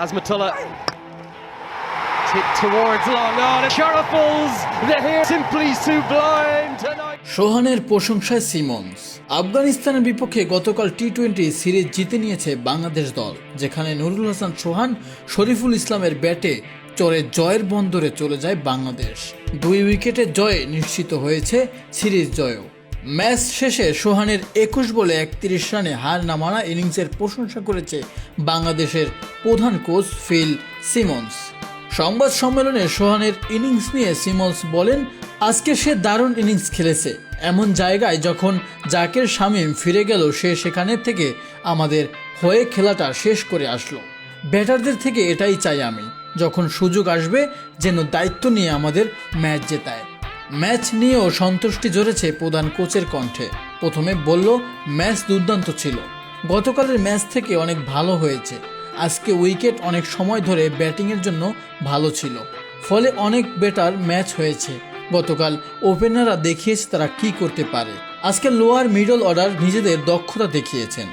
as Matullah tipped towards long on. And Sharafals, the hair simply sublime tonight. সোহানের প্রশংসায় Simmons আফগানিস্তানের বিপক্ষে গতকাল T twenty series জিতে নিয়েছে বাংলাদেশ দল যেখানে নুরুল হাসান সোহান শরীফুল ইসলামের ব্যাটে চড়ে জয়ের বন্দরে চলে যায় বাংলাদেশ দুই উইকেটে জয়ে নিশ্চিত হয়েছে সিরিজ জয়ও ম্যাচ শেষে সোহানের একুশ বলে একত্রিশ রানে হার না মারা ইনিংসের প্রশংসা করেছে বাংলাদেশের প্রধান কোচ ফিল সিমন্স। সংবাদ সম্মেলনে সোহানের ইনিংস নিয়ে সিমন্স বলেন, আজকে সে দারুণ ইনিংস খেলেছে। এমন জায়গায় যখন জাকের শামীম ফিরে গেল, সে সেখানে থেকে আমাদের হয়ে খেলাটা শেষ করে আসলো। ব্যাটারদের থেকে এটাই চাই আমি। যখন সুযোগ আসবে, যেন দায়িত্ব নিয়ে আমাদের ম্যাচ জেতায়। ম্যাচ নিয়েও সন্তুষ্টি জড়েছে প্রধান কোচের কণ্ঠে। প্রথমে বলল, ম্যাচ দুর্দান্ত ছিল। গতকালের ম্যাচ থেকে অনেক ভালো হয়েছে। আজকে উইকেট অনেক সময় ধরে ব্যাটিংয়ের জন্য ভালো ছিল। ফলে অনেক বেটার ম্যাচ হয়েছে। গতকাল ওপেনাররা দেখিয়েছে তারা কি করতে পারে। আজকে লোয়ার মিডল অর্ডার নিজেদের দক্ষতা দেখিয়েছেন।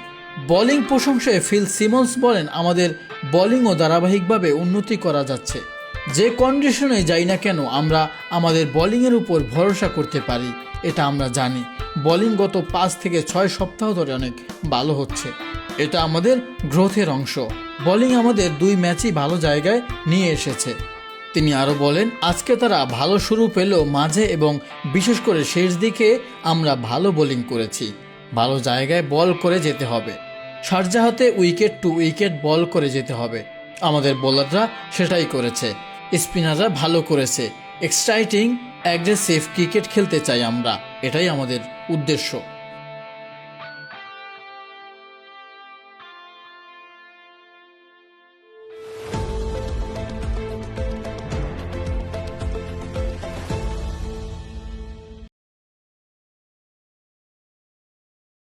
বোলিং প্রশংসায় ফিল সিমন্স বলেন, আমাদের বোলিংও ধারাবাহিকভাবে উন্নতি করা যাচ্ছে। যে কন্ডিশনে যাই না কেন আমরা আমাদের বোলিংয়ের উপর ভরসা করতে পারি, এটা আমরা জানি। বোলিং গত পাঁচ থেকে ছয় সপ্তাহ ধরে অনেক ভালো হচ্ছে। এটা আমাদের গ্রোথের অংশ। বোলিং আমাদের দুই ম্যাচই ভালো জায়গায় নিয়ে এসেছে। তিনি আরও বলেন, আজকে তারা ভালো শুরু পেলেও মাঝে এবং বিশেষ করে শেষ দিকে আমরা ভালো বোলিং করেছি। ভালো জায়গায় বল করে যেতে হবে। শারজাহাতে উইকেট টু উইকেট বল করে যেতে হবে। আমাদের বোলাররা সেটাই করেছে। স্পিনাররা ভালো করেছে। এক্সাইটিং অ্যাগ্রেসিভ ক্রিকেট খেলতে চাই আমরা। এটাই আমাদের উদ্দেশ্য।